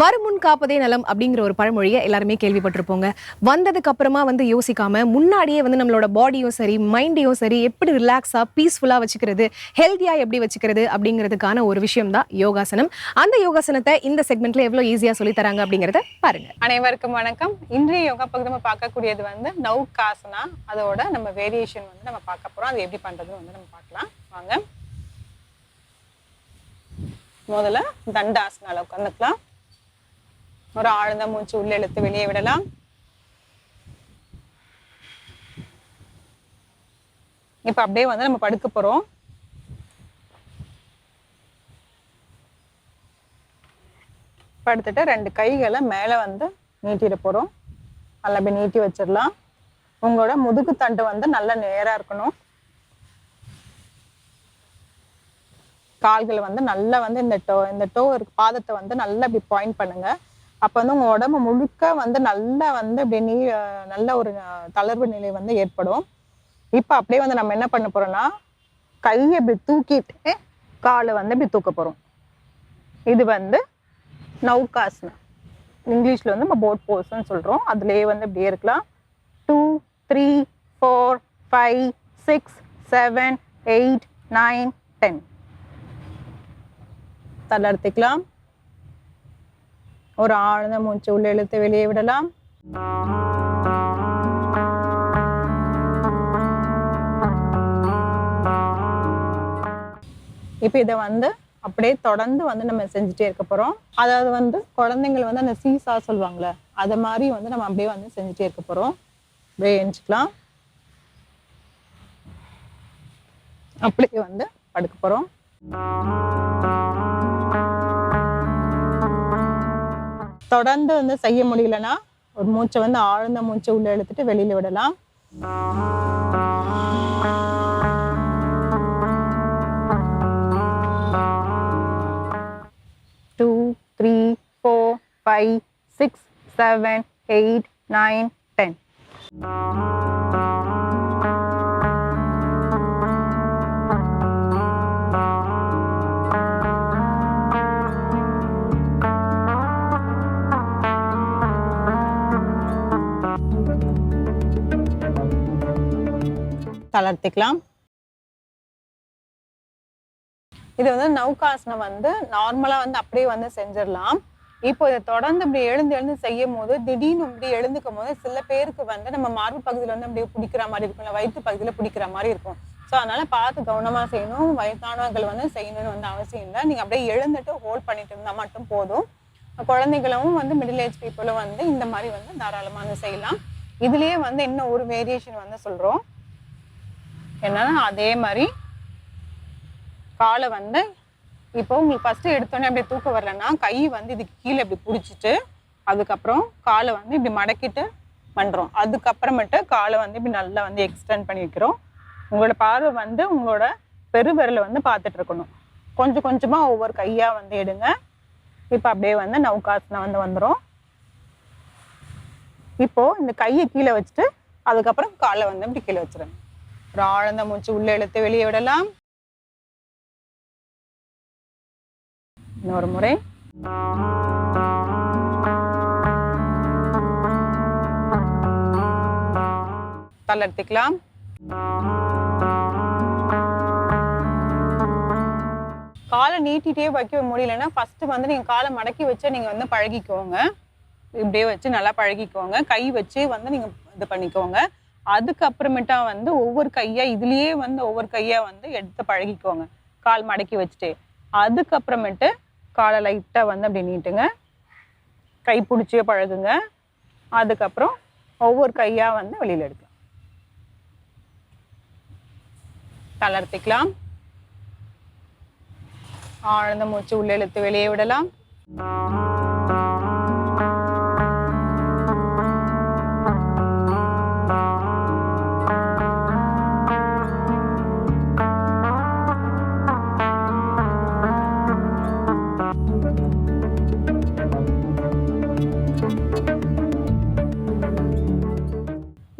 வருமுன் காப்பதே நலம் அப்படிங்கிற ஒரு பழமொழியை எல்லாருமே கேள்விப்பட்டிருப்போங்க. வந்ததுக்கு அப்புறமா வந்து யோசிக்காம முன்னாடியே வந்து நம்மளோட பாடியும் சரி மைண்டையும் சரி எப்படி ரிலாக்ஸா பீஸ்ஃபுல்லாக வச்சுக்கிறது ஹெல்த்தியாக எப்படி வச்சுக்கிறது அப்படிங்கிறதுக்கான ஒரு விஷயம் தான் யோகாசனம். அந்த யோகாசனத்தை இந்த செக்மெண்ட்ல எவ்வளோ ஈஸியாக சொல்லி தராங்க அப்படிங்கறத பாருங்க. அனைவருக்கும் வணக்கம். இன்றைய யோகா பகுதி நம்ம பார்க்கக்கூடியது வந்து நௌகாசனா அதோட நம்ம வேரியேஷன் வந்து நம்ம பார்க்க போறோம். அது எப்படி பண்றதுன்னு வந்து நம்ம பார்க்கலாம். வாங்க. முதல்ல தண்டாசனால உட்காந்துக்கலாம். ஒரு ஆழ்ந்த மூச்சு உள்ள இழுத்து வெளியே விடலாம். இப்ப அப்படியே வந்து நம்ம படுக்க போறோம். படுத்துட்டு ரெண்டு கைகளை மேலே வந்து நீட்டிட போகிறோம் நல்லா அப்படி நீட்டி வச்சிடலாம். உங்களோட முதுகு தண்டு வந்து நல்லா நேராக இருக்கணும். கால்கள் வந்து நல்லா வந்து இந்த டோ இந்த டோ பாதத்தை வந்து நல்லா இப்படி பாயிண்ட் பண்ணுங்க. அப்போ வந்து உங்கள் உடம்பு முழுக்க வந்து நல்லா வந்து அப்படி நீ நல்ல ஒரு தளர்வு நிலை வந்து ஏற்படும். இப்போ அப்படியே வந்து நம்ம என்ன பண்ண போகிறோம்னா கையை இப்படி தூக்கிட்டு காலை வந்து இப்படி தூக்க போகிறோம் இது வந்து நௌகாசனா இங்கிலீஷில் வந்து நம்ம போட் போஸ்ன்னு சொல்கிறோம் அதுலேயே வந்து இப்படியே இருக்கலாம். Two three four five six seven eight nine ten தளர்த்திக்கலாம் ஒரு ஆழ்ந்த மூச்சு உள்ள இழுத்து வெளியே விடலாம் இப்போ இதை வந்து அப்படியே தொடர்ந்து வந்து நம்ம செஞ்சுட்டே இருக்க போறோம் அதாவது வந்து குழந்தைங்கள் வந்து அந்த சீசா சொல்லுவாங்கல்ல அதை மாதிரி வந்து நம்ம அப்படியே வந்து செஞ்சுட்டே இருக்க போறோம் அப்படியே எஞ்சிக்கலாம் அப்படியே வந்து படுக்க போறோம் தொடர்ந்து வந்து செய்ய முடியலன்னா ஒரு மூச்சை வந்து ஆழ்ந்த மூச்சை உள்ள இழுத்துட்டு வெளியில விடலாம். Two three four five six seven eight nine ten தளர்த்திக்கலாம். இது வந்து நௌகாசனம் வந்து நார்மலா வந்து அப்படியே வந்து செஞ்சிடலாம். இப்போ இதை தொடர்ந்து இப்படி எழுந்து எழுந்து செய்யும் போது திடீர்னு இப்படி எழுந்துக்கும் போது சில பேருக்கு வந்து நம்ம மார்பு பகுதியில் வந்து அப்படியே பிடிக்கிற மாதிரி இருக்கும். இல்லை வயிற்று பகுதியில் பிடிக்கிற மாதிரி இருக்கும். ஸோ அதனால பார்த்து கவனமாக செய்யணும். வயசானவர்கள் வந்து செய்யணும்னு வந்து அவசியம் இல்லை. நீங்கள் அப்படியே எழுந்துட்டு ஹோல்ட் பண்ணிட்டு இருந்தால் மட்டும் போதும். குழந்தைகளும் வந்து மிடில் ஏஜ் பீப்புளும் வந்து இந்த மாதிரி வந்து தாராளமாக வந்து செய்யலாம். இதுலேயே வந்து இன்னும் ஒரு வேரியேஷன் வந்து சொல்கிறோம் என்னன்னா அதே மாதிரி காலை வந்து இப்போ உங்களுக்கு ஃபர்ஸ்ட் எடுத்தோடனே அப்படியே தூக்கம் வரலன்னா கை வந்து இதுக்கு கீழே இப்படி பிடிச்சிட்டு அதுக்கப்புறம் காலை வந்து இப்படி மடக்கிட்டு பண்ணுறோம் அதுக்கப்புறமேட்டு காலை வந்து இப்படி நல்லா வந்து எக்ஸ்டெண்ட் பண்ணி வைக்கிறோம். உங்களோட பார்வை வந்து உங்களோட பெருவிரலை வந்து பார்த்துட்டு இருக்கணும். கொஞ்சம் கொஞ்சமாக ஒவ்வொரு கையாக வந்து எடுங்க. இப்போ அப்படியே வந்து நௌகாசனம் வந்து வந்துடும் இப்போ இந்த கையை கீழே வச்சுட்டு அதுக்கப்புறம் காலை வந்து இப்படி கீழே வச்சுருங்க. ஒரு ஆழ்ந்த மூச்சு உள்ள இழுத்து வெளியே விடலாம் இன்னொரு முறை தளர்த்திக்கலாம் காலை நீட்டிட்டே வைக்க முடியலன்னா ஃபர்ஸ்ட் வந்து நீங்க காலை மடக்கி வச்சு நீங்க வந்து பழகிக்கோங்க இப்படியே வச்சு நல்லா பழகிக்கோங்க கை வச்சு வந்து நீங்க இது பண்ணிக்கோங்க அதுக்கப்புறமேட்டா வந்து ஒவ்வொரு கையா இதுலயே வந்து ஒவ்வொரு கையா வந்து எடுத்து பழகிக்கோங்க. கால் மடக்கி வச்சுட்டு. அதுக்கப்புறமேட்டு காலை லைட்டாக வந்து அப்படி நீட்டுங்க. கை பிடிச்சே பழகுங்க. அதுக்கப்புறம் ஒவ்வொரு கையாக வந்து வெளியில் எடுக்கலாம். தளர்த்திக்கலாம் ஆழ்ந்த மூச்சு உள்ளே இழுத்து வெளியே விடலாம்.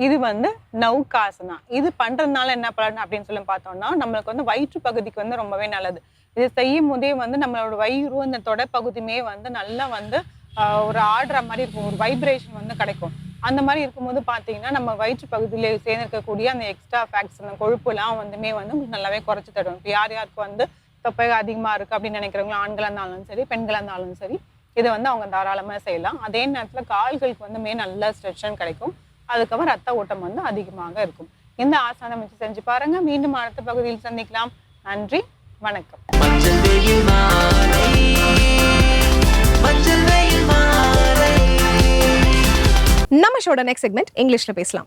இது வந்து நௌகாசனா. இது பண்றதுனால என்ன பலன் அப்படின்னு சொல்லி பார்த்தோம்னா நம்மளுக்கு வந்து வயிற்று பகுதிக்கு வந்து ரொம்பவே நல்லது. இது செய்யும் போதே வந்து நம்மளோட வயிறு இந்த தொடப்பகுதியுமே வந்து நல்லா வந்து ஒரு ஆடுற மாதிரி இருக்கும். ஒரு வைப்ரேஷன் வந்து கிடைக்கும். அந்த மாதிரி இருக்கும்போது பார்த்தீங்கன்னா நம்ம வயிற்று பகுதியில் சேர்ந்திருக்கக்கூடிய அந்த எக்ஸ்ட்ரா ஃபேக்ட்ஸ் அந்த கொழுப்புலாம் வந்துமே வந்து நல்லாவே குறைச்சி தரும். இப்போ யார் யாருக்கு வந்து தொப்பை அதிகமாக இருக்குது அப்படின்னு நினைக்கிறவங்களும் ஆண்களாக இருந்தாலும் சரி பெண்களாக இருந்தாலும் சரி இதை வந்து அவங்க தாராளமாக செய்யலாம். அதே நேரத்தில் கால்களுக்கு வந்துமே நல்ல ஸ்ட்ரெச்சன் கிடைக்கும். அதுக்கப்புறம் ரத்த ஓட்டம் வந்து அதிகமாக இருக்கும். இந்த ஆசனம் வச்சு செஞ்சு பாருங்க. மீண்டும் அடுத்த பகுதியில் சந்திக்கலாம். நன்றி. வணக்கம். நம்ம ஷோட நெக்ஸ்ட் செக்மெண்ட் இங்கிலீஷ்ல பேசலாம்.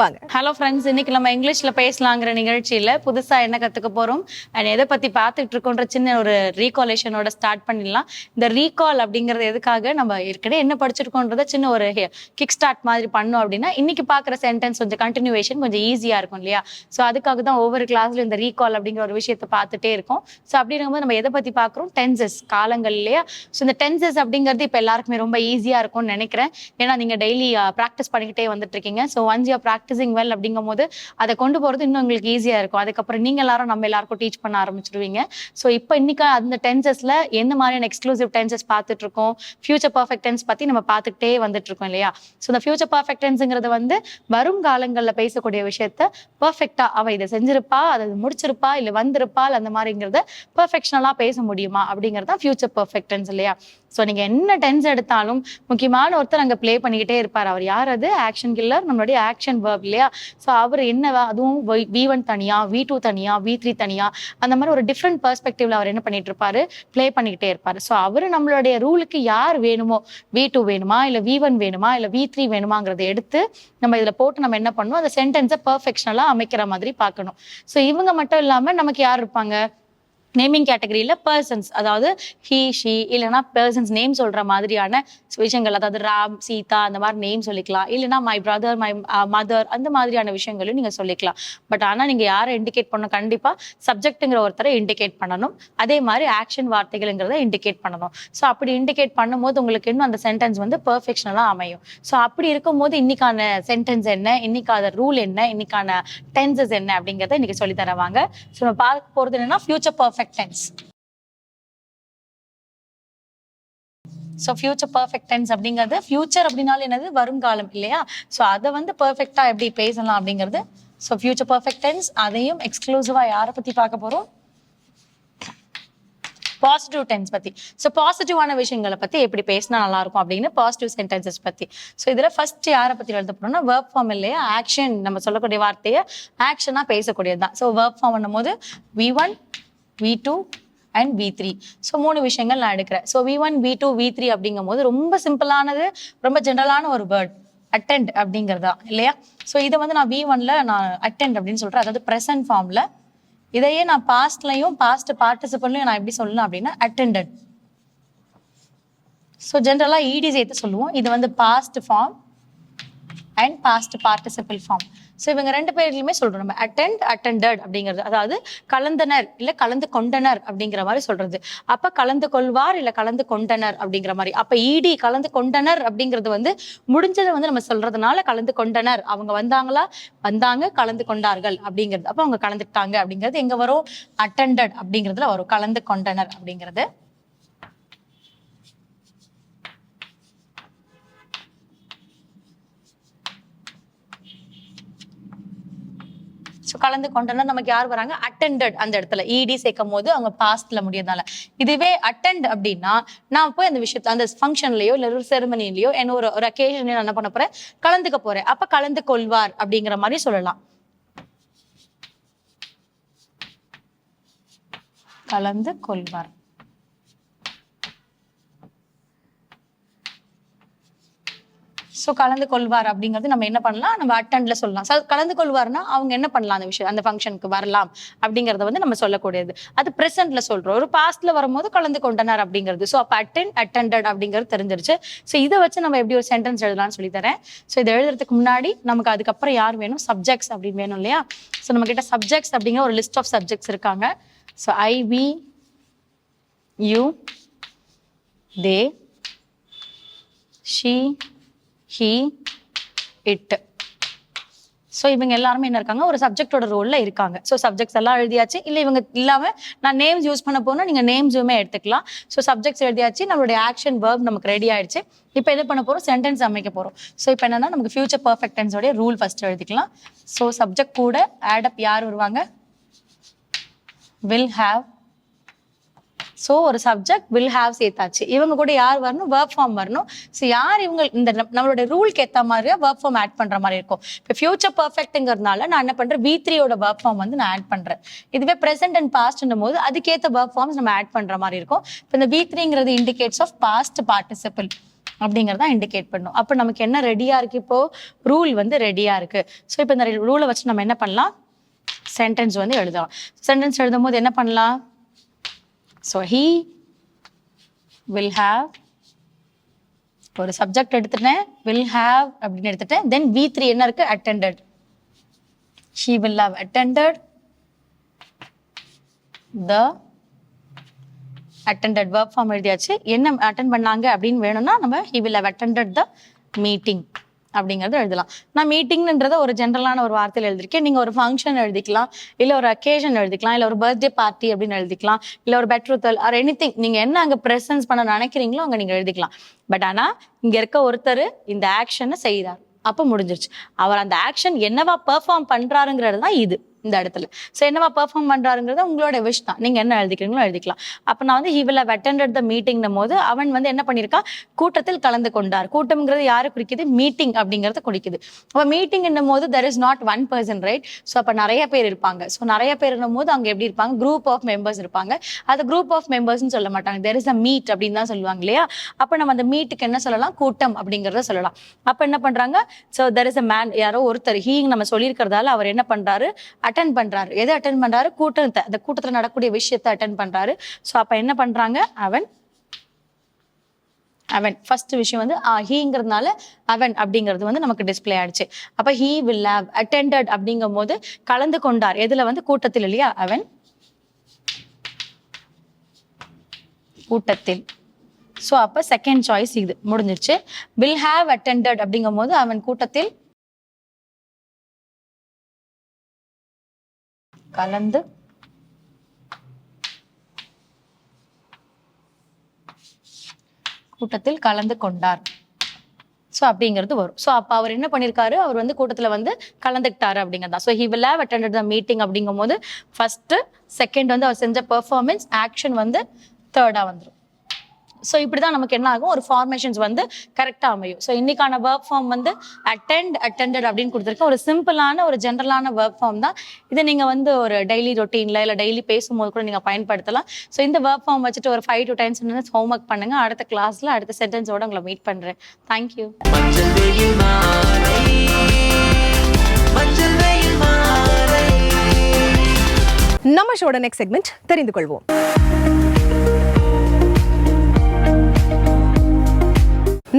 வாங்க. ஹலோ ஃப்ரெண்ட்ஸ் இன்னைக்கு நம்ம இங்கிலீஷ்ல பேசலாங்கிற நிகழ்ச்சியில புதுசா என்ன கத்துக்க போறோம்? அண்ட் எதை பத்தி பார்த்துட்டு இருக்கோன்ற சின்ன ஒரு ரீகாலேஷனோட ஸ்டார்ட் பண்ணிடலாம். இந்த ரீகால் அப்படிங்கிறது எதுக்காக நம்ம ஏற்கனவே என்ன படிச்சிருக்கோன்றத சின்ன ஒரு கிக் ஸ்டார்ட் மாதிரி பண்ணோம் அப்படின்னா இன்னைக்கு பார்க்குற சென்டென்ஸ் கொஞ்சம் கண்டினியூவேஷன் கொஞ்சம் ஈஸியா இருக்கும் இல்லையா? ஸோ அதுக்காக தான் ஒவ்வொரு கிளாஸ்ல இந்த ரீகால் அப்படிங்கிற ஒரு விஷயத்தை பார்த்துட்டே இருக்கும். ஸோ அப்படிங்கும்போது நம்ம எதை பத்தி பார்க்குறோம்? டென்சஸ் காலங்கள் இல்லையா? ஸோ இந்த டென்சஸ் அப்படிங்கிறது இப்போ எல்லாருக்குமே ரொம்ப ஈஸியா இருக்கும்னு நினைக்கிறேன். ஏன்னா நீங்க டெய்லி ப்ராக்டிஸ் பண்ணிக்கிட்டே வந்துட்டு இருக்கீங்க. So once you practising well அப்படிங்கும் போது அதை கொண்டு போறது இன்னும் உங்களுக்கு ஈஸியா இருக்கும். அதுக்கப்புறம் நீங்க எல்லாரும் நம்ம எல்லாருக்கும் டீச் பண்ண ஆரம்பிச்சிருவீங்க. ஸோ இப்போ இன்னைக்கு அந்த டென்சஸ்ல எந்த மாதிரியான எக்ஸ்க்ளூசிவ் டென்சஸ் பார்த்துட்டு இருக்கோம் ஃபியூச்சர் பர்ஃபெக்ட் டென்ஸ் பத்தி நம்ம பார்த்துக்கிட்டே வந்துட்டு இருக்கோம் இல்லையா? ஸோ இந்த ஃபியூச்சர் பர்ஃபெக்ட் டென்ஸுங்கிறது வந்து வரும் காலங்களில் பேசக்கூடிய விஷயத்த பர்ஃபெக்டாக அவ இதை செஞ்சிருப்பா அதை முடிச்சிருப்பா இல்ல வந்திருப்பா அந்த மாதிரிங்கிறத பர்ஃபெக்ஷனலாக பேச முடியுமா? அப்படிங்கிறது தான் ஃபியூச்சர் பர்ஃபெக்ட் டென்ஸ் இல்லையா? ஸோ நீங்கள் என்ன டென்ஸ் எடுத்தாலும் முக்கியமான ஒருத்தர் அங்கே ப்ளே பண்ணிக்கிட்டே இருப்பார். அவர் யார் அது? ஆக்ஷன் கில்லர் நம்மளுடைய ஆக்ஷன் வேர்ப் இல்லையா? ஸோ அவர் என்னவா? அதுவும் வி ஒன் தனியாக வி டூ தனியாக வி த்ரீ தனியாக அந்த மாதிரி ஒரு டிஃப்ரெண்ட் பெர்ஸ்பெக்டிவ்ல அவர் என்ன பண்ணிட்டு இருப்பாரு? ப்ளே பண்ணிக்கிட்டே இருப்பார். ஸோ அவர் நம்மளுடைய ரூலுக்கு யார் வேணுமோ வி டூ வேணுமா இல்லை வி ஒன் வேணுமா இல்லை வி த்ரீ வேணுமாங்கிறத எடுத்து நம்ம இதில் போட்டு நம்ம என்ன பண்ணணும் அந்த சென்டென்ஸை பர்ஃபெக்ஷனலாக அமைக்கிற மாதிரி பார்க்கணும். ஸோ இவங்க மட்டும் இல்லாமல் நமக்கு யார் இருப்பாங்க? நேமிங் கேட்டகரியில் பர்சன்ஸ் அதாவது ஹீ ஷி இல்லைன்னா பர்சன்ஸ் நேம் சொல்கிற மாதிரியான விஷயங்கள் அதாவது ராம் சீதா அந்த மாதிரி நேம் சொல்லிக்கலாம். இல்லைன்னா மை பிரதர் மை மதர் அந்த மாதிரியான விஷயங்களும் நீங்கள் சொல்லிக்கலாம். பட் ஆனால் நீங்கள் யாரை இண்டிகேட் பண்ணணும்? கண்டிப்பாக சப்ஜெக்ட்டுங்கிற ஒருத்தரை இண்டிகேட் பண்ணணும். அதே மாதிரி ஆக்ஷன் வார்த்தைகள்ங்கிறத இண்டிகேட் பண்ணணும். ஸோ அப்படி இண்டிகேட் பண்ணும்போது உங்களுக்கு இன்னும் அந்த சென்டென்ஸ் வந்து பர்ஃபெக்ஷனலாக அமையும். ஸோ அப்படி இருக்கும்போது இன்னைக்கான சென்டென்ஸ் என்ன? இன்னைக்கான ரூல் என்ன? இன்னைக்கான டென்சஸ் என்ன? அப்படிங்கிறத இன்னைக்கு சொல்லி தருவாங்க ஸோ நம்ம பார்க்க போகிறது என்னன்னா future perfect tense so future perfect tense அப்படிங்கிறது ஃபியூச்சர் அப்படின்னாலும் என்னது? வருங்காலம் இல்லையா? ஸோ அதை வந்து பர்ஃபெக்டாக எப்படி பேசலாம் அப்படிங்கிறது? ஸோ ஃபியூச்சர் பர்ஃபெக்ட் டென்ஸ் அதையும் எக்ஸ்க்ளூசிவாக யாரை பற்றி பார்க்க போகிறோம் பாசிட்டிவ் டென்ஸ் பத்தி. ஸோ பாசிட்டிவான விஷயங்களை பத்தி எப்படி பேசினா நல்லா இருக்கும் அப்படின்னு பாசிட்டிவ் சென்டென்சஸ் பத்தி. ஸோ இதுல ஃபர்ஸ்ட் யாரை பத்தி எழுத போகிறோம்னா ஒர்க் ஃபார்ம் இல்லையா? ஆக்ஷன் நம்ம சொல்லக்கூடிய வார்த்தையை ஆக்ஷனா பேசக்கூடியது தான். ஸோ வேர்ப் ஃபார்ம் பண்ணும்போது V one V two and V three so மூணு விஷயங்கள் நான் எடுக்கிறேன். So V one V two V three அப்படிங்கும் போது ரொம்ப சிம்பிளானது ரொம்ப ஜென்ரலான ஒரு வேர்ட் அட்டெண்ட் அப்படிங்கிறதா இல்லையா? ஸோ இதை வந்து நான் வி ஒன்ல நான் அட்டெண்ட் அப்படின்னு சொல்றேன். அதாவது ப்ரெசன்ட் ஃபார்ம்ல இதையே நான் பாஸ்ட்லையும் பாஸ்ட் பார்ட்டிசிபல்லையும் நான் எப்படி சொல்லணும் அப்படின்னா அட்டெண்டட் ஸோ ஜென்ரலாக இடி சேர்த்து சொல்லுவோம். இது வந்து past form and past participle form so இவங்க ரெண்டு பேர்லையுமே சொல்றோம். நம்ம அட்டெண்ட் அட்டெண்டட் அப்படிங்கிறது அதாவது கலந்தனர் இல்ல கலந்து கொண்டனர் அப்படிங்கிற மாதிரி சொல்றது. அப்ப கலந்து கொள்வார் இல்ல கலந்து கொண்டனர் அப்படிங்கிற மாதிரி. அப்ப இடி கலந்து கொண்டனர் அப்படிங்கிறது வந்து முடிஞ்சதை வந்து நம்ம சொல்றதுனால கலந்து கொண்டனர். அவங்க வந்தாங்களா? வந்தாங்க கலந்து கொண்டார்கள் அப்படிங்கிறது. அப்ப அவங்க கலந்துட்டாங்க அப்படிங்கிறது எங்க வரும்? அட்டெண்டட் அப்படிங்கிறதுல வரும். கலந்து கொண்டனர் அப்படிங்கிறது. ஸோ கலந்து கொண்டனா நமக்கு யார் வராங்க? அட்டெண்டட் அந்த இடத்துல. இடி சேர்க்கும் போது அவங்க பாஸ்ட்ல முடியறதால இதுவே அட்டெண்ட் அப்படின்னா நான் போய் அந்த விஷயத்த அந்த ஃபங்க்ஷன்லயோ இல்லை ஒரு செரமனிலையோ என்ன ஒரு ஒரு அக்கேஷன்லயோ நான் என்ன பண்ண போறேன்? கலந்துக்க போறேன். அப்ப கலந்து கொள்வார் அப்படிங்கிற மாதிரி சொல்லலாம். கலந்து கொள்வார் ஸோ கலந்து கொள்வார் அப்படிங்கிறது நம்ம என்ன பண்ணலாம்? நம்ம அட்டன்ல சொல்லலாம். ஸோ கலந்து கொள்வார்னா அவங்க என்ன பண்ணலாம் அந்த விஷயம் அந்த ஃபங்க்ஷனுக்கு வரலாம் அப்படிங்கிறத வந்து நம்ம சொல்லக்கூடியது. அது ப்ரெசென்ட்ல சொல்றோம். ஒரு பாஸ்ட்ல வரும்போது கலந்து கொண்டனர் அப்படிங்கிறது. ஸோ அப்போ அட்டன் அட்டண்டட் அப்படிங்கிறது தெரிஞ்சிருச்சு. ஸோ இதை வச்சு நம்ம எப்படி ஒரு சென்டென்ஸ் எழுதலாம்னு சொல்லி தரேன். ஸோ இதை எழுதுறதுக்கு முன்னாடி நமக்கு அதுக்கப்புறம் யார் வேணும்? சப்ஜெக்ட்ஸ் அப்படின்னு வேணும் இல்லையா? ஸோ நம்ம கிட்ட சப்ஜெக்ட்ஸ் அப்படிங்கிற ஒரு லிஸ்ட் ஆஃப் சப்ஜெக்ட்ஸ் இருக்காங்க. So I we you they she he it so இவங்க எல்லாருமே என்ன இருக்காங்க? ஒரு சப்ஜெக்டோட ரோல்ல இருக்காங்க. ஸோ சப்ஜெக்ட்ஸ் எல்லாம் எழுதியாச்சு. இல்லை இவங்க இல்லாம நான் நேம்ஸ் யூஸ் பண்ண போனா நீங்க நேம்ஸுமே எடுத்துக்கலாம். ஸோ சப்ஜெக்ட்ஸ் எழுதியாச்சு. நம்மளுடைய ஆக்ஷன் வேர்ப் நமக்கு ரெடி ஆயிடுச்சு. இப்போ எது பண்ண போறோம்? சென்டென்ஸ் அமைக்க போறோம். ஸோ இப்போ என்னன்னா நமக்கு ஃபியூச்சர் பர்ஃபெக்ட் டென்ஸோடைய ரூல் ஃபர்ஸ்ட் எழுதிக்கலாம். ஸோ சப்ஜெக்ட் கூட ஆட் அப் யார் வருவாங்க? வில் ஹாவ் ஸோ ஒரு சப்ஜெக்ட் வில் ஹாவ் சேர்த்தாச்சு. இவங்க கூட யார் வரணும்? ஒர்க் ஃபார்ம் வரணும். ஸோ யார் இவங்க இந்த நம்மளோட ரூல்க்கு ஏற்ற மாதிரியா ஒர்க் ஃபார்ம் ஆட் பண்ணுற மாதிரி இருக்கும். இப்போ ஃபியூச்சர் பர்ஃபெக்ட்ங்கிறதுனால நான் என்ன பண்ணுறேன் வி த்ரீயோட ஒர்க் ஃபார்ம் வந்து நான் ஆட் பண்ணுறேன் இதுவே ப்ரெசென்ட் அண்ட் பாஸ்ட்னும் போது அதுக்கேற்ற ஒர்க் ஃபார்ம்ஸ் நம்ம ஆட் பண்ணுற மாதிரி இருக்கும். இப்போ இந்த வி த்ரீங்கிறது இண்டிகேட்ஸ் ஆஃப் பாஸ்ட் பார்ட்டிசிபிள் அப்படிங்கிறத இண்டிகேட் பண்ணும். அப்போ நமக்கு என்ன ரெடியாக இருக்குது இப்போது ரூல் வந்து ரெடியாக இருக்குது ஸோ இப்போ இந்த ரூலை வச்சு நம்ம என்ன பண்ணலாம்? சென்டென்ஸ் வந்து எழுதலாம். சென்டென்ஸ் எழுதும் போது என்ன பண்ணலாம்? ஸோ ஹீ வில் ஹாவ் ஒரு சப்ஜெக்ட் எடுத்துட்டேன் வில் ஹாவ் அப்படின்னு எடுத்துட்டேன். தென் வி த்ரீ என்ன இருக்கு? Attended she will have attended the attended work form எழுதியாச்சு. என்ன அட்டன் பண்ணாங்க அப்படின்னு வேணும்னா நம்ம he will have attended the meeting அப்படிங்கிறது எழுதலாம். நான் மீட்டிங்ன்றத ஒரு ஜென்ரலான ஒரு வார்த்தையில் எழுதிருக்கேன். நீங்க ஒரு ஃபங்க்ஷன் எழுதிக்கலாம். இல்ல ஒரு அக்கேஷன் எழுதிக்கலாம். இல்ல ஒரு பர்த்டே பார்ட்டி அப்படின்னு எழுதிக்கலாம். இல்ல ஒரு பெட்ருத்தல் ஆர் எனி நீங்க என்ன அங்க ப்ரெசன்ஸ் பண்ண நினைக்கிறீங்களோ அங்க நீங்க எழுதிக்கலாம். பட் ஆனா இங்க இருக்க ஒருத்தர் இந்த ஆக்ஷனை செய்தார் அப்ப முடிஞ்சிருச்சு. அவர் அந்த ஆக்ஷன் என்னவா பெர்ஃபார்ம் பண்ணுறாருங்கிறது தான் இது. இந்த இடத்துல. ஸோ என்னவா பெர்ஃபார்ம் பண்ணுறாருங்கிறது உங்களோட விஷ் தான். நீங்க என்ன எழுதிக்கிறீங்களோ எழுதிக்கலாம். அப்போ நான் வந்து ஹி வில் ஹவ் த மீட்டிங்னும் போது அவன் வந்து என்ன பண்ணியிருக்கா? கூட்டத்தில் கலந்து கொண்டார். கூட்டம்ங்கிறது யாரை குறிக்குது? மீட்டிங் அப்படிங்கறத குறிக்குது. அப்போ மீட்டிங் என்னும் போது there is not one person right so அப்ப நிறைய பேர் இருப்பாங்க. ஸோ நிறைய பேர் போது அங்க எப்படி இருப்பாங்க? குரூப் ஆஃப் மெம்பர்ஸ் இருப்பாங்க. அது குரூப் ஆஃப் மெம்பர்ஸ்னு சொல்ல மாட்டாங்க. தெர் இஸ் அ மீட் அப்படின்னு தான் சொல்லுவாங்க இல்லையா? அப்போ நம்ம அந்த மீட்டுக்கு என்ன சொல்லலாம்? கூட்டம் அப்படிங்கிறத சொல்லலாம். அப்ப என்ன பண்றாங்க? So there is a man யாரோ ஒருத்தர் ஹீங் நம்ம சொல்லியிருக்கிறதால அவர் என்ன பண்றாரு? அட்டன் பண்றாரு. எதை அட்டன் பண்றாரு? கூட்டத்தை அந்த கூட்டத்துல நடக்கக்கூடிய விஷயத்தை அட்டன் பண்றாரு. ஸோ அப்ப என்ன பண்றாங்க? அவன் அவன் ஃபர்ஸ்ட் விஷயம் வந்து ஹீங்கிறதுனால அவன் அப்படிங்கிறது வந்து நமக்கு டிஸ்ப்ளே ஆயிடுச்சு. அப்ப ஹீ வில் ஹாவ் அட்டெண்டட் அப்படிங்கும் போது கலந்து கொண்டார். எதுல வந்து? கூட்டத்தில் இல்லையா? அவன் கூட்டத்தில். ஸோ அப்ப செகண்ட் சாய்ஸ் இது. முடிஞ்சிருச்சு. வில் ஹாவ் அட்டெண்டட் அப்படிங்கும் போது அவன் கூட்டத்தில் கலந்து கூட்டத்தில் கலந்து கொண்டார். ஸோ அப்படிங்கிறது வரும். ஸோ அப்போ அவர் என்ன பண்ணியிருக்காரு அவர் வந்து கூட்டத்தில் வந்து கலந்துக்கிட்டாரு அப்படிங்கிறதா. So he will have attend the meeting அப்படிங்கும் போது ஃபர்ஸ்ட் செகண்ட் வந்து அவர் செஞ்ச பெர்ஃபார்மன்ஸ் ஆக்ஷன் வந்து தேர்டாக வந்துடும் ஸோ இப்படி தான் நமக்கு என்ன ஆகும்? ஒரு ஃபார்மேஷன்ஸ் வந்து கரெக்டாக அமையும். ஸோ இன்னைக்கான ஒர்க் ஃபார்ம் வந்து அட்டெண்ட் அட்டெண்டட் அப்படின்னு கொடுத்துருக்கேன். ஒரு சிம்பிளான ஒரு ஜென்ரலான ஒர்க் ஃபார்ம் தான். இதை நீங்கள் வந்து ஒரு டெய்லி ரொட்டீனில் இல்லை டெய்லி பேசும்போது கூட நீங்கள் பயன்படுத்தலாம். ஸோ இந்த ஒர்க் ஃபார்ம் வச்சுட்டு ஒரு five to ten sentence homework பண்ணுங்க. அடுத்த கிளாஸில் அடுத்த சென்டென்ஸோட உங்களை மீட் பண்ணுறேன் தேங்க்யூ மஞ்சள் வெயில் மாலை. மஞ்சள் வெயில் மாலை. நம்ம ஷோட நெக்ஸ்ட் செக்மெண்ட் தெரிந்து கொள்வோம்.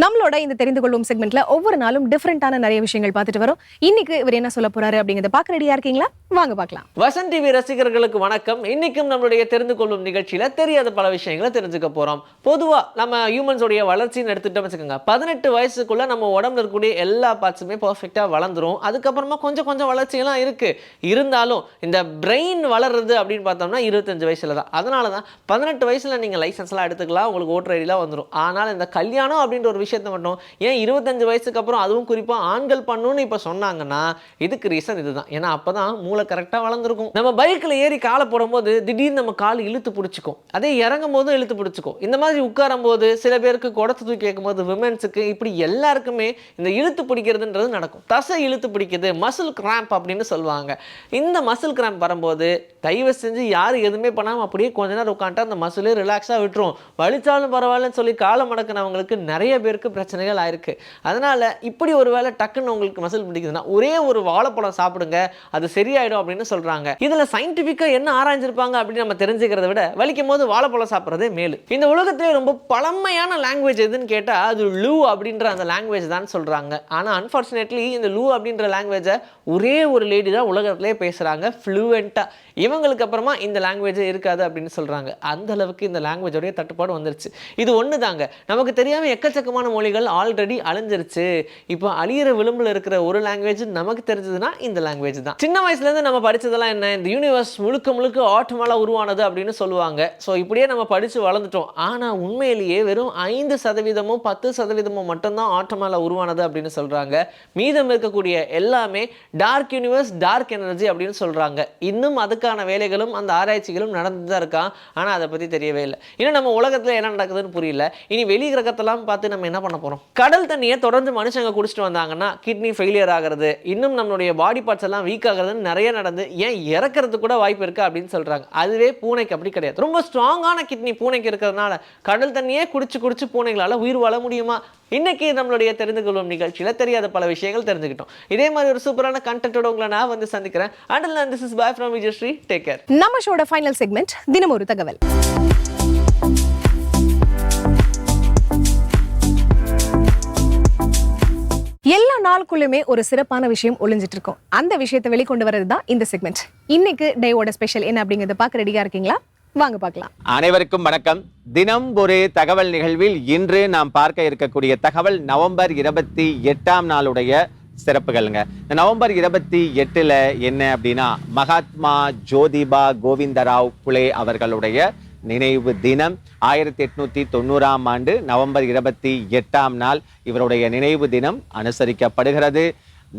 நம்மளோட இந்த தெரிந்து கொள்ளும் செக்மெண்ட்ல ஒவ்வொரு நாளும் டிஃப்ரெண்டான நிறைய விஷயங்கள் பார்த்துட்டு வரோம். இன்னைக்கு இவர் என்ன சொல்ல போறாரு அப்படிங்கறத பார்க்க ரெடியா இருக்கீங்களா? வாங்க பார்க்கலாம். வசன் டிவி ரசிகர்களுக்கு வணக்கம். இன்னைக்கும் நம்மளுடைய தெரிந்து கொள்ளும் நிகழ்ச்சியில தெரியாத பல விஷயங்களை தெரிஞ்சுக்க போறோம். பொதுவா நம்ம ஹியூமன்ஸோடைய வளர்ச்சின்னு எடுத்துட்டோம் வச்சுக்கோங்க. பதினெட்டு வயசுக்குள்ள நம்ம உடம்புல இருக்கக்கூடிய எல்லா பார்ட்ஸுமே பர்ஃபெக்டா வளர்ந்துரும். அதுக்கப்புறமா கொஞ்சம் கொஞ்சம் வளர்ச்சியெல்லாம் இருக்கு. இருந்தாலும் இந்த பிரெயின் வளருது அப்படின்னு பார்த்தோம்னா இருபத்தஞ்சு வயசுல தான் அதனால தான் பதினெட்டு வயசுல நீங்க லைசன்ஸ்லாம் எடுத்துக்கலாம். உங்களுக்கு ஓட்டர் ஐடிலாம் வந்துடும் ஆனால் இந்த கல்யாணம் அப்படின்ற ஒரு விஷயத்தை மட்டும். ஏன் இருபத்தஞ்சு வயசுக்கு அப்புறம் அதுவும் குறிப்பாக ஆண்கள் பண்ணணும்னு இப்போ சொன்னாங்கன்னா இதுக்கு ரீசன் இதுதான். ஏன்னா அப்போ தான் மூளை கரெக்டாக வளர்ந்துருக்கும். நம்ம பைக்கில் ஏறி காலை போடும்போது திடீர்னு நம்ம கால் இழுத்து பிடிச்சிக்கும். அதே இறங்கும் போதும் இழுத்து பிடிச்சிக்கும். இந்த மாதிரி உட்காரும் போது சில பேருக்கு குடத்து தூக்கி கேட்கும்போது விமென்ஸுக்கு இப்படி எல்லாருக்குமே இந்த இழுத்து பிடிக்கிறதுன்றது நடக்கும். தசை இழுத்து பிடிக்குது மசில் கிராம்ப் அப்படின்னு சொல்லுவாங்க. இந்த மசில் கிராம்ப் வரும்போது தயவு செஞ்சு யாரும் எதுவுமே பண்ணாமல் அப்படியே கொஞ்ச நேரம் உட்காந்துட்டு அந்த மசிலே ரிலாக்ஸாக விட்டுரும். வலிச்சாலும் பரவாயில்லன்னு சொல்லி காலை மடக்கினவங்களுக்கு நிறைய பேர் பேருக்கு பிரச்சனைகள் ஆயிருக்கு. அதனால இப்படி ஒரு வேளை டக்குன்னு உங்களுக்கு மசில் பிடிக்குதுன்னா ஒரே ஒரு வாழைப்பழம் சாப்பிடுங்க அது சரியாயிடும் அப்படின்னு சொல்றாங்க. இதுல சயின்டிஃபிக்கா என்ன ஆராய்ஞ்சிருப்பாங்க அப்படின்னு நம்ம தெரிஞ்சுக்கிறத விட வலிக்கும் போது வாழைப்பழம் சாப்பிட்றதே மேலு. இந்த உலகத்திலே ரொம்ப பழமையான லாங்குவேஜ் எதுன்னு கேட்டா அது லூ அப்படின்ற அந்த லாங்குவேஜ் தான் சொல்றாங்க. ஆனா அன்பார்ச்சுனேட்லி இந்த லூ அப்படின்ற லாங்குவேஜை ஒரே ஒரு லேடி தான் உலகத்திலே பேசுறாங்க ஃப்ளூவெண்டா இவங்களுக்கு அப்புறமா இந்த லாங்குவேஜ் இருக்காது அப்படின்னு சொல்றாங்க. அந்த அளவுக்கு இந்த லாங்குவேஜோடைய தட்டுப்பாடு வந்துருச்சு. இது ஒன்று தாங்க நமக்கு தெரியாம எக்கச்சக்கமான மொழிகள் ஆல்ரெடி அழிஞ்சிருச்சு. இப்போ அழியிற விளிம்பில் இருக்கிற ஒரு லாங்குவேஜ் நமக்கு தெரிஞ்சதுன்னா இந்த லாங்குவேஜ் தான். சின்ன வயசுல இருந்து நம்ம படித்ததெல்லாம் என்ன? இந்த யூனிவர்ஸ் முழுக்க முழுக்க ஆட்டோமேலா உருவானது அப்படின்னு சொல்லுவாங்க. ஸோ இப்படியே நம்ம படிச்சு வளர்ந்துட்டோம். ஆனா உண்மையிலேயே வெறும் ஐந்து சதவீதமோ பத்து சதவீதமோ மட்டும்தான் ஆட்டோமேலா உருவானது அப்படின்னு சொல்றாங்க. மீதம் இருக்கக்கூடிய எல்லாமே டார்க் யூனிவர்ஸ் டார்க் எனர்ஜி அப்படின்னு சொல்றாங்க. இன்னும் அதுக்கான வேலைகளும் அந்த ஆராய்ச்சிகளும் நடந்து தான் இருக்கான். ஆனா அதை பத்தி தெரியவே இல்லை. இன்னும் நம்ம உலகத்துல என்ன நடக்குதுன்னு புரியல. இனி வெளி கிரகத்தெல்லாம் பார்த்து நம்ம என்ன பண்ண போறோம்? கடல் தண்ணியை தொடர்ந்து மனுஷங்க குடிச்சிட்டு வந்தாங்கன்னா கிட்னி ஃபெயிலியர் ஆகிறது இன்னும் நம்மளுடைய பாடி பார்ட்ஸ் எல்லாம் வீக் ஆகிறதுன்னு நிறைய நடந்து ஏன் இறக்கிறதுக்கு கூட வாய்ப்பு இருக்குது அப்படின்னு சொல்கிறாங்க அதுவே பூனைக்கு அப்படி கிடையாது. ரொம்ப ஸ்ட்ராங்கான கிட்னி பூனைக்கு இருக்கிறதுனால கடல் தண்ணியே குடிச்சு குடிச்சு பூனைகளால உயிர் வாழ முடியுமா? இன்னைக்கு நம்மளுடைய தெரிந்து கொள்ளும் நிகழ்ச்சியில் தெரியாத பல விஷயங்கள் தெரிஞ்சுக்கிட்டோம். இதே மாதிரி ஒரு சூப்பரான கண்டென்ட்டோட உங்களை நான் வந்து சந்திக்கிறேன். And this is bye from Vijayasri take care நம்ம ஷோட ஃபைனல் செக்மெண்ட் தினம் ஒரு தகவல். எல்லா நாளுக்குள்ளுமே ஒரு சிறப்பான விஷயம் ஒளிஞ்சிட்டு இருக்கும் அந்த விஷயத்தை வெளிக்கொண்டு வர்றது தான் இந்த செக்மெண்ட் இன்னைக்கு டேவோட ஸ்பெஷல் என்ன அப்படிங்கறத பார்க்க ரெடியா இருக்கீங்களா? வாங்க பார்க்கலாம். அனைவருக்கும் வணக்கம். தினம் ஒரு தகவல் நிகழ்வில் இன்று நாம் பார்க்க இருக்கக்கூடிய தகவல் நவம்பர் இருபத்தி எட்டாம் நாளுடைய சிறப்புகள்ங்க. இந்த நவம்பர் இருபத்தி எட்டுல என்ன அப்படின்னா மகாத்மா ஜோதிபா கோவிந்தராவ் புலே அவர்களுடைய நினைவு தினம். ஆயிரத்தி எட்நூத்தி தொண்ணூறாம் ஆண்டு நவம்பர் இருபத்தி எட்டாம் நாள் இவருடைய நினைவு தினம் அனுசரிக்கப்படுகிறது.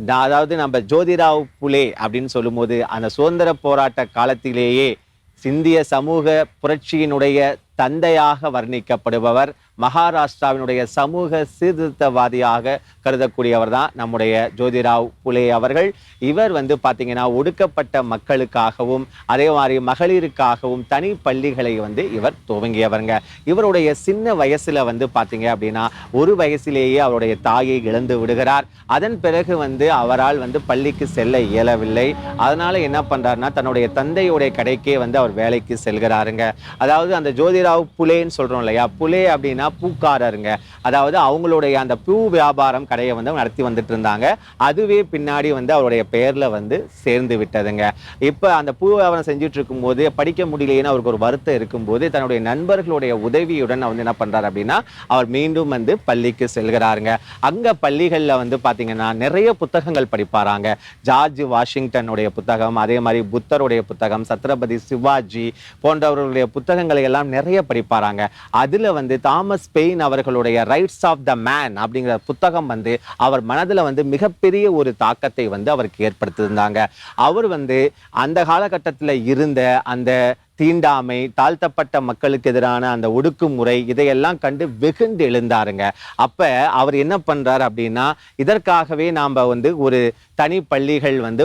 அதாவது நம்ம ஜோதிராவ் புலே அப்படின்னு சொல்லும்போது அந்த சுதந்திர போராட்ட காலத்திலேயே சிந்திய சமூக புரட்சியினுடைய தந்தையாக வர்ணிக்கப்படுபவர். மகாராஷ்டிராவினுடைய சமூக சீர்திருத்தவாதியாக கருதக்கூடியவர் தான் நம்முடைய ஜோதிராவ் புலே அவர்கள். இவர் வந்து பார்த்தீங்கன்னா ஒடுக்கப்பட்ட மக்களுக்காகவும் அதே மாதிரி மகளிருக்காகவும் தனி பள்ளிகளை வந்து இவர் துவங்கியவருங்க. இவருடைய சின்ன வயசில் வந்து பார்த்தீங்க அப்படின்னா ஒரு வயசிலேயே அவருடைய தாயை இழந்து விடுகிறார். அதன் பிறகு வந்து அவரால் வந்து பள்ளிக்கு செல்ல இயலவில்லை. அதனால் என்ன பண்ணுறாருன்னா தன்னுடைய தந்தையுடைய கடைக்கே வந்து அவர் வேலைக்கு செல்கிறாருங்க. அதாவது அந்த ஜோதிராவ் புலேன்னு சொல்கிறோம் இல்லையா? புலே அப்படின்னா பூக்காரருங்க. அதாவது அவங்களுடைய அந்த பூ வியாபாரம் கடையை வந்து அவங்க நடத்தி வந்துட்டு இருந்தாங்க அதுவே பின்னாடி வந்து அவருடைய பெயரில் வந்து சேர்ந்து விட்டதுங்க. இப்போ அந்த பூ வியாபாரம் செஞ்சுட்டு இருக்கும்போது படிக்க முடியலையேன்னு அவருக்கு ஒரு வருத்தம் இருக்கும்போது தன்னுடைய நண்பர்களுடைய உதவியுடன் வந்து என்ன பண்றாரு அப்படின்னா அவர் மீண்டும் வந்து பள்ளிக்கு செல்கிறாருங்க. அங்கே பள்ளிகளில் வந்து பார்த்தீங்கன்னா நிறைய புத்தகங்கள் படிப்பாராங்க. ஜார்ஜ் வாஷிங்டனுடைய புத்தகம் அதே மாதிரி புத்தருடைய புத்தகம் சத்ரபதி சிவாஜி போன்றவர்களுடைய புத்தகங்களை எல்லாம் நிறைய படிப்பாராங்க. அதில் வந்து தாமஸ் பெயின் அவர்களுடைய ரைட்ஸ் ஆஃப் த மேன் அப்படிங்கிற புத்தகம் வந்து அவர் மனதில் வந்து மிகப்பெரிய ஒரு தாக்கத்தை வந்து அவருக்கு ஏற்படுத்தியிருந்தாங்க. அவர் வந்து அந்த காலகட்டத்தில் இருந்த அந்த தீண்டாமை தாழ்த்தப்பட்ட மக்களுக்கு எதிரான அந்த ஒடுக்குமுறை இதையெல்லாம் கண்டு வெகுண்டு எழுந்தாருங்க. அப்போ அவர் என்ன பண்ணுறாரு அப்படின்னா இதற்காகவே நாம் வந்து ஒரு தனி பள்ளிகள் வந்து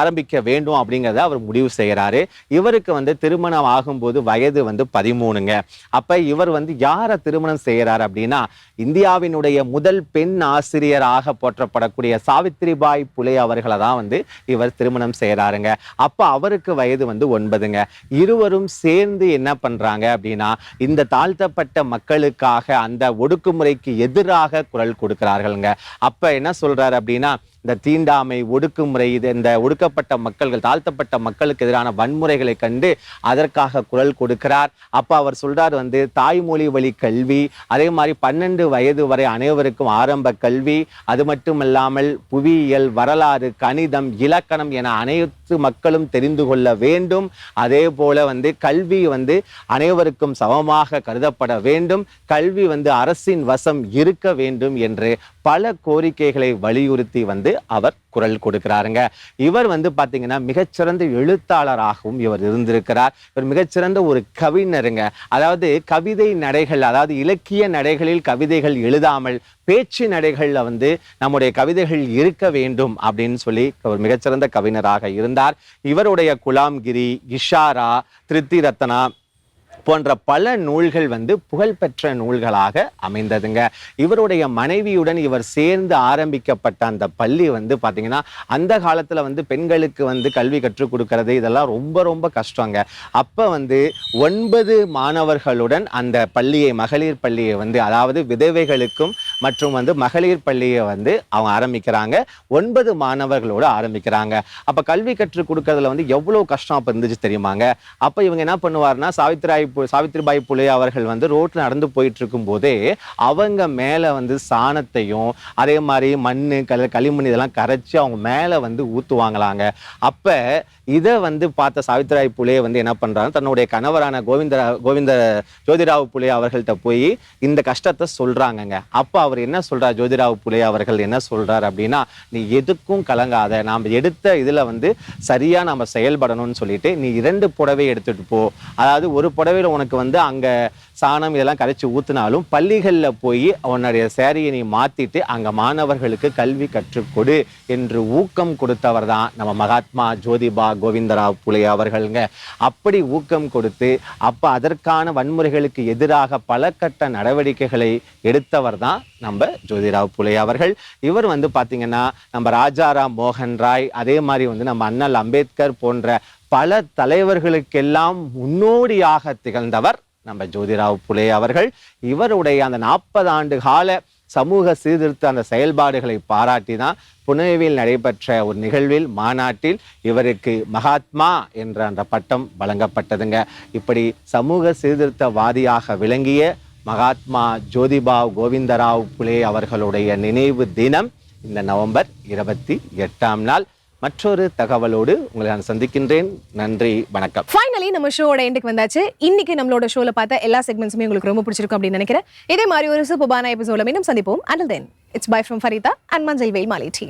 ஆரம்பிக்க வேண்டும் அப்படிங்கிறத அவர் முடிவு செய்கிறாரு இவருக்கு வந்து திருமணம் ஆகும்போது வயது வந்து பதிமூணுங்க. அப்ப இவர் வந்து யாரை திருமணம் செய்கிறார் அப்படின்னா இந்தியாவினுடைய முதல் பெண் ஆசிரியராக போற்றப்படக்கூடிய சாவித்திரிபாய் புலே அவர்களை தான் வந்து இவர் திருமணம் செய்கிறாருங்க அப்போ அவருக்கு வயது வந்து ஒன்பதுங்க. இருவரும் சேர்ந்து என்ன பண்றாங்க அப்படின்னா இந்த தாழ்த்தப்பட்ட மக்களுக்காக அந்த ஒடுக்குமுறைக்கு எதிராக குரல் கொடுக்கிறார்கள்ங்க. அப்ப என்ன சொல்றாரு அப்படின்னா இந்த தீண்டாமை ஒடுக்குமுறை இது இந்த ஒடுக்கப்பட்ட மக்கள்கள் தாழ்த்தப்பட்ட மக்களுக்கு எதிரான வன்முறைகளை கண்டு அதற்காக குரல் கொடுக்கிறார். அப்போ அவர் சொல்றார் வந்து தாய்மொழி வழி கல்வி அதே மாதிரி பன்னெண்டு வயது வரை அனைவருக்கும் ஆரம்ப கல்வி அது மட்டும் இல்லாமல் புவியியல் வரலாறு கணிதம் இலக்கணம் என அனைத்து அனைத்து மக்களும் தெரிந்து கொள்ள வேண்டும். அதே போல வந்து கல்வி வந்து அனைவருக்கும் சமமாக கருதப்பட வேண்டும். கல்வி வந்து அரசின் வசம் இருக்க வேண்டும் என்று பல கோரிக்கைகளை வலியுறுத்தி வந்து அவர் குரல் கொடுக்கிறாருங்க. இவர் வந்து பார்த்தீங்கன்னா மிகச்சிறந்த எழுத்தாளராகவும் இவர் இருந்திருக்கிறார். இவர் மிகச்சிறந்த ஒரு கவிஞருங்க. அதாவது கவிதை நடைகள் அதாவது இலக்கிய நடைகளில் கவிதைகள் எழுதாமல் பேச்சு நடைகளில் வந்து நம்முடைய கவிதைகள் இருக்க வேண்டும் அப்படின்னு சொல்லி அவர் மிகச்சிறந்த கவிஞராக இருந்து இருந்தார் இவருடைய குலாம்கிரி இஷாரா திருத்தி ரத்னா போன்ற பல நூல்கள் வந்து புகழ்பெற்ற நூல்களாக அமைந்ததுங்க. இவருடைய மனைவியுடன் இவர் சேர்ந்து ஆரம்பிக்கப்பட்ட அந்த பள்ளி வந்து பார்த்தீங்கன்னா அந்த காலத்தில் வந்து பெண்களுக்கு வந்து கல்வி கற்றுக் கொடுக்கறது இதெல்லாம் ரொம்ப ரொம்ப கஷ்டங்க. அப்போ வந்து ஒன்பது மாணவர்களுடன் அந்த பள்ளியை மகளிர் பள்ளியை வந்து அதாவது விதவைகளுக்கும் மற்றும் வந்து மகளிர் பள்ளியை வந்து அவங்க ஆரம்பிக்கிறாங்க. ஒன்பது மாணவர்களோடு ஆரம்பிக்கிறாங்க. அப்போ கல்வி கற்றுக் கொடுக்கறதுல வந்து எவ்வளோ கஷ்டம் அப்போ இருந்துச்சு தெரியுமாங்க? அப்போ இவங்க என்ன பண்ணுவாருன்னா சாவித்ராய் சாவித்ரிபாய் புலே அவர்கள் வந்து ரோட்டில் நடந்து போயிட்டு இருக்கும் போதே அவங்க மேலே வந்து சாணத்தையும் அதே மாதிரி மண் கல் களிமண் இதெல்லாம் கரைச்சி அவங்க மேலே வந்து ஊற்றுவாங்களாங்க அப்போ இதை வந்து பார்த்த சாவித்ராய் புலே வந்து என்ன பண்ணுறாங்க தன்னுடைய கணவரான கோவிந்த கோவிந்த ஜோதிராவ் புலே அவர்கள்ட்ட போய் இந்த கஷ்டத்தை சொல்கிறாங்கங்க அப்போ அவர் என்ன சொல்கிறார் ஜோதிராவ் புலே அவர்கள் என்ன சொல்கிறார் அப்படின்னா நீ எதுக்கும் கலங்காத. நாம் எடுத்த இதில் வந்து சரியாக நம்ம செயல்படணும்னு சொல்லிட்டு நீ இரண்டு புடவை எடுத்துகிட்டு போ. அதாவது ஒரு புடவையில உனக்கு வந்து அங்கே சாணம் இதெல்லாம் கரைச்சி ஊற்றினாலும் பள்ளிகளில் போய் உன்னுடைய சேரியை நீ மாற்றிட்டு அங்கே மாணவர்களுக்கு கல்வி கற்றுக்கொடு என்று ஊக்கம் கொடுத்தவர் தான் நம்ம மகாத்மா ஜோதிபா கோவிந்தராவ் புலே அவர்களுங்க. அப்படி ஊக்கம் கொடுத்து அப்போ அதற்கான வன்முறைகளுக்கு எதிராக பல கட்ட நடவடிக்கைகளை எடுத்தவர் தான் நம்ம ஜோதிராவ் புலே அவர்கள். இவர் வந்து பார்த்திங்கன்னா நம்ம ராஜாராம் மோகன் ராய் அதே மாதிரி வந்து நம்ம அண்ணல் அம்பேத்கர் போன்ற பல தலைவர்களுக்கெல்லாம் முன்னோடியாக திகழ்ந்தவர் நம்ம ஜோதிராவ் புலே அவர்கள். இவருடைய அந்த நாற்பது ஆண்டு கால சமூக சீர்திருத்த அந்த செயல்பாடுகளை பாராட்டி தான் புனேவில் நடைபெற்ற ஒரு நிகழ்வில் மாநாட்டில் இவருக்கு மகாத்மா என்ற அந்த பட்டம் வழங்கப்பட்டதுங்க. இப்படி சமூக சீர்திருத்தவாதியாக விளங்கிய மகாத்மா ஜோதிபா கோவிந்தராவ் புலே அவர்களுடைய நினைவு தினம் இந்த நவம்பர் இருபத்தி எட்டாம் நாள். மற்றொரு தகவலோடு உங்களை நான் சந்திக்கின்றேன். நன்றி வணக்கம். ஃபைனலி நம்ம ஷோட எண்டுக்கு வந்தாச்சு. இன்னைக்கு நம்மளோட ஷோல பார்த்த எல்லா செக்மெண்ட்ஸுமே உங்களுக்கு ரொம்ப பிடிச்சிருக்கும் அப்படின்னு நினைக்கிறேன். இதே மாதிரி ஒரு சூப்பரான எபிசோட மீண்டும் சந்திப்போம். And then it's bye from Farida and மஞ்சள் வெயில் மாலை டீ